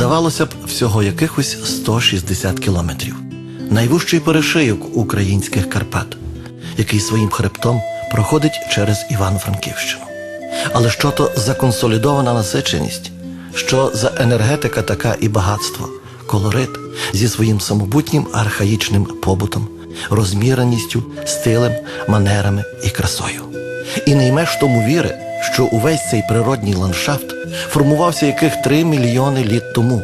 Здавалося б, всього якихось 160 кілометрів. Найвужчий перешийок українських Карпат, який своїм хребтом проходить через Івано-Франківщину. Але що то за консолідована насиченість, що за енергетика така і багатство, колорит зі своїм самобутнім архаїчним побутом, розміреністю, стилем, манерами і красою. І не ймеш тому віри, що увесь цей природній ландшафт формувався яких три мільйони літ тому,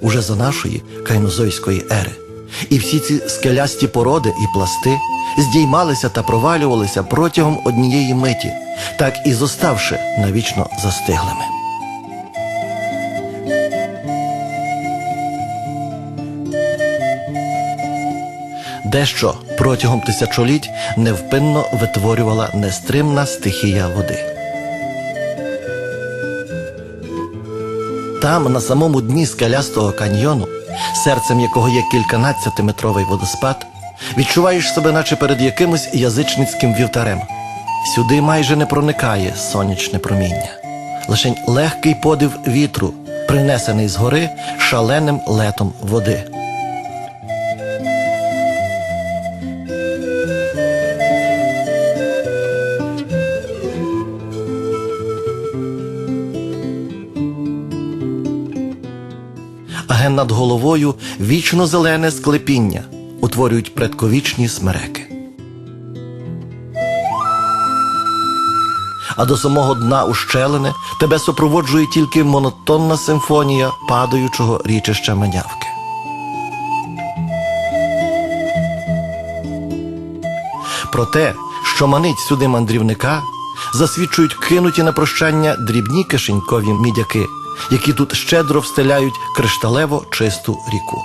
уже за нашої кайнозойської ери. І всі ці скелясті породи і пласти здіймалися та провалювалися протягом однієї миті, так і зоставши навічно застиглими. Дещо протягом тисячоліть невпинно витворювала нестримна стихія води. Там, на самому дні скелястого каньйону, серцем якого є кільканадцятиметровий водоспад, відчуваєш себе, наче перед якимось язичницьким вівтарем. Сюди майже не проникає сонячне проміння. Лишень легкий подив вітру, принесений згори шаленим летом води. Над головою вічно зелене склепіння, утворюють предковічні смереки. А до самого дна ущелини тебе супроводжує тільки монотонна симфонія падаючого річища Менявки. Про те, що манить сюди мандрівника, засвідчують кинуті на прощання дрібні кишенькові мідяки, які тут щедро встеляють кришталево чисту ріку.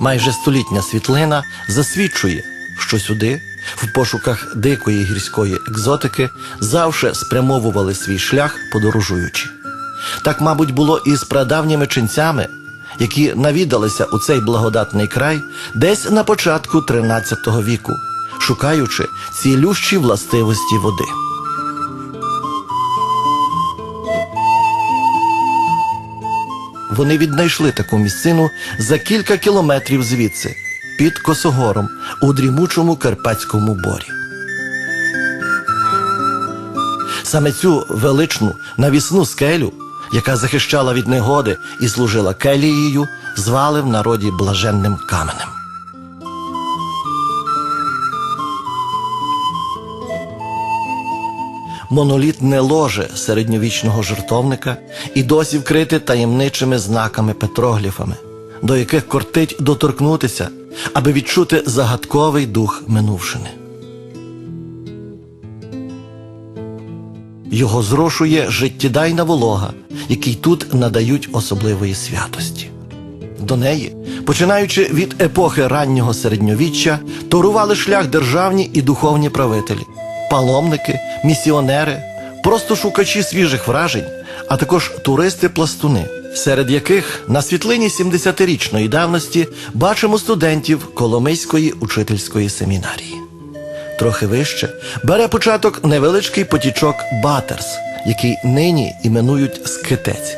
Майже столітня світлина засвідчує, що сюди, в пошуках дикої гірської екзотики, завше спрямовували свій шлях подорожуючи. Так, мабуть, було і з прадавніми ченцями, які навідалися у цей благодатний край десь на початку 13 віку, шукаючи цілющі властивості води. Вони віднайшли таку місцину за кілька кілометрів звідси, під Косогором, у дрімучому Карпатському борі. Саме цю величну навісну скелю, яка захищала від негоди і служила келією, звали в народі блаженним каменем. Монолітне ложе середньовічного жертовника і досі вкрите таємничими знаками петрогліфами, до яких кортить доторкнутися, аби відчути загадковий дух минувшини. Його зрошує життєдайна волога, якій тут надають особливої святості. До неї, починаючи від епохи раннього середньовіччя, торували шлях державні і духовні правителі, паломники, місіонери, просто шукачі свіжих вражень, а також туристи-пластуни, серед яких на світлині 70-річної давності бачимо студентів Коломийської учительської семінарії. Трохи вище бере початок невеличкий потічок Батерс, який нині іменують Скитець,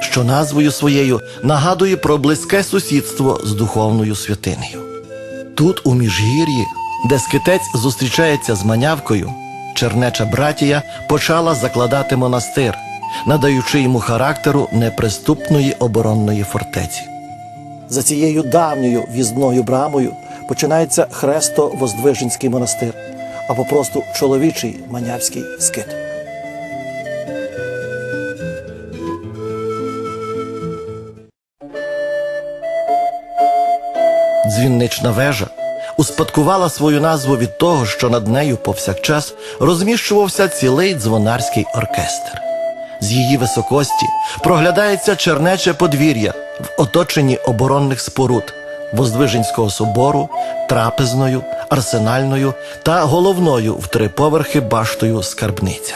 що назвою своєю нагадує про близьке сусідство з духовною святинею. Тут, у міжгір'ї, де скитець зустрічається з манявкою, чернеча братія почала закладати монастир, надаючи йому характеру неприступної оборонної фортеці. За цією давньою в'їзною брамою починається Хресто-Воздвиженський монастир або просто чоловічий манявський скит. Дзвіннична вежа успадкувала свою назву від того, що над нею повсякчас розміщувався цілий дзвонарський оркестр. З її високості проглядається чернече подвір'я в оточенні оборонних споруд Воздвиженського собору, трапезною, арсенальною та головною в три поверхи баштою скарбниця.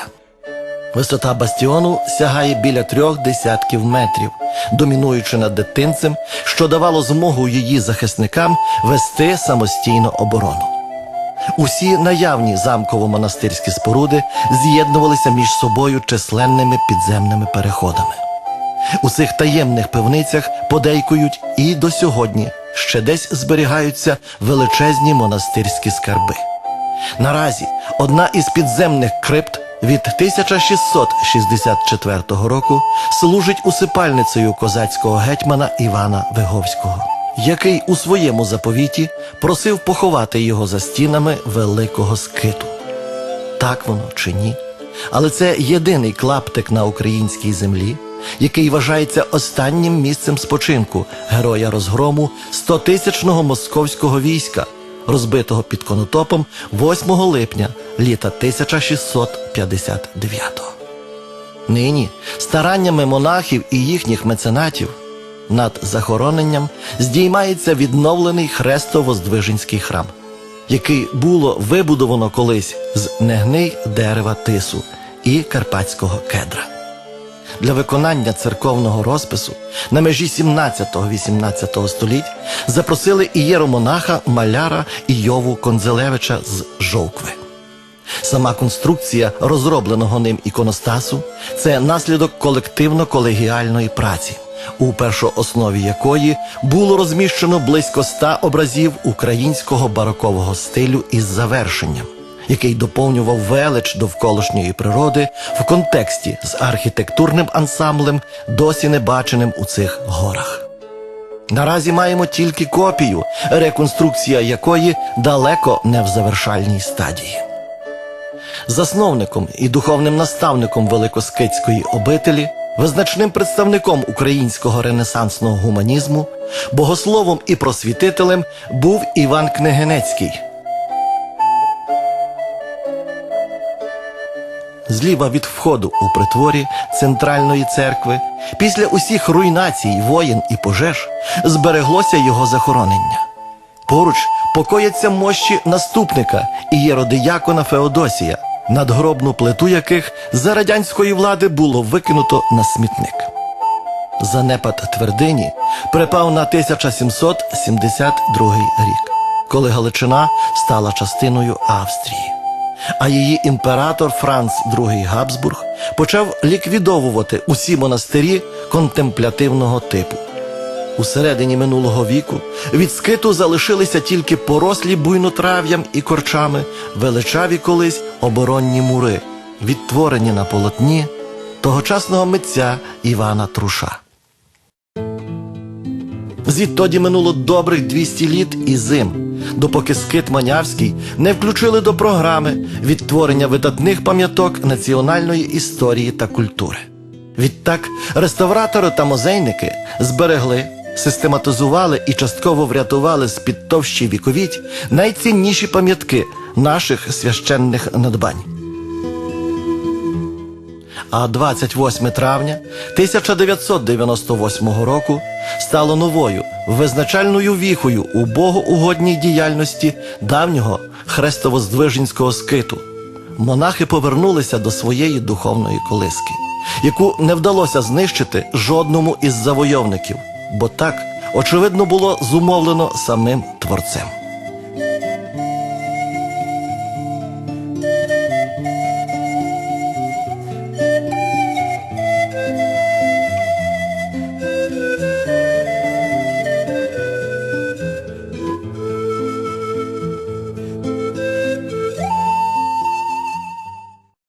Висота бастіону сягає біля трьох десятків метрів, домінуючи над дитинцем, що давало змогу її захисникам вести самостійну оборону. Усі наявні замково-монастирські споруди з'єднувалися між собою численними підземними переходами. У цих таємних пивницях подейкують і до сьогодні ще десь зберігаються величезні монастирські скарби. Наразі одна із підземних крипт від 1664 року служить усипальницею козацького гетьмана Івана Виговського, який у своєму заповіті просив поховати його за стінами великого скиту. Так воно чи ні? Але це єдиний клаптик на українській землі, який вважається останнім місцем спочинку героя розгрому стотисячного московського війська, розбитого під конотопом 8 липня літа 1659. Нині стараннями монахів і їхніх меценатів над захороненням здіймається відновлений Хресто-Воздвиженський храм, який було вибудовано колись з негний дерева тису і карпатського кедра. Для виконання церковного розпису на межі 17-18 століть запросили ієромонаха маляра Іову Конзелевича з Жовкви. Сама конструкція розробленого ним іконостасу це наслідок колективно-колегіальної праці, у першооснові якої було розміщено близько ста образів українського барокового стилю із завершенням, який доповнював велич довколишньої природи в контексті з архітектурним ансамблем, досі не баченим у цих горах. Наразі маємо тільки копію, реконструкція якої далеко не в завершальній стадії. Засновником і духовним наставником Великоскитської обителі, визначним представником українського ренесансного гуманізму, богословом і просвітителем був Іван Княгинецький. Зліва від входу у притворі центральної церкви, після усіх руйнацій, воєн і пожеж, збереглося його захоронення. Поруч покояться мощі наступника ієродиякона Феодосія, надгробну плиту яких за радянської влади було викинуто на смітник. Занепад твердині припав на 1772 рік, коли Галичина стала частиною Австрії. А її імператор Франц II Габсбург почав ліквідовувати усі монастирі контемплятивного типу. У середині минулого віку від скиту залишилися тільки порослі буйнотрав'ям і корчами величаві колись оборонні мури, відтворені на полотні тогочасного митця Івана Труша. Звідтоді минуло добрих 200 літ і зим, допоки скит Манявський не включили до програми відтворення видатних пам'яток національної історії та культури. Відтак реставратори та музейники зберегли, систематизували і частково врятували з під товщі віковіть найцінніші пам'ятки наших священних надбань. А 28 травня 1998 року стало новою визначальною віхою у богоугодній діяльності давнього хрестовоздвиженського скиту. Монахи повернулися до своєї духовної колиски, яку не вдалося знищити жодному із завойовників, бо так очевидно було зумовлено самим творцем.